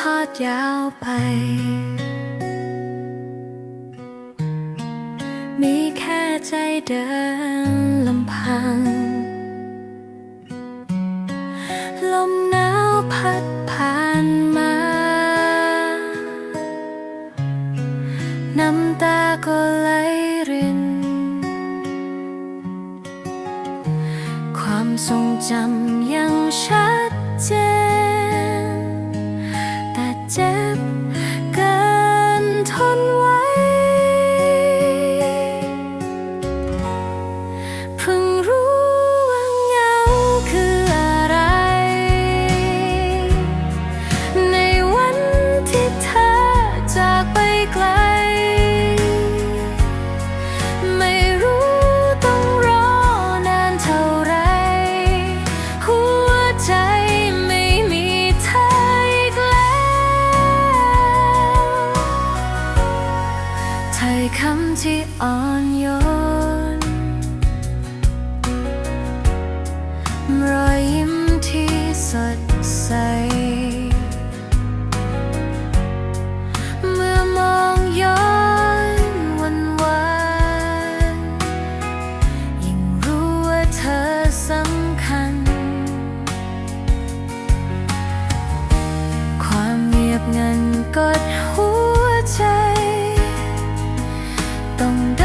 ทอดยาวไป มีแค่ใจเดินลำพัง ลมหนาวพัดผ่านมา น้ำตาก็ไหลริน ความทรงจำยังชัด อ่อนโยน รอยยิ้มที่สดใส เมื่อมองย้อนวันวานยิ่งรู้ว่าเธอสำคัญ ความเงียบงันก็หัว 懂得。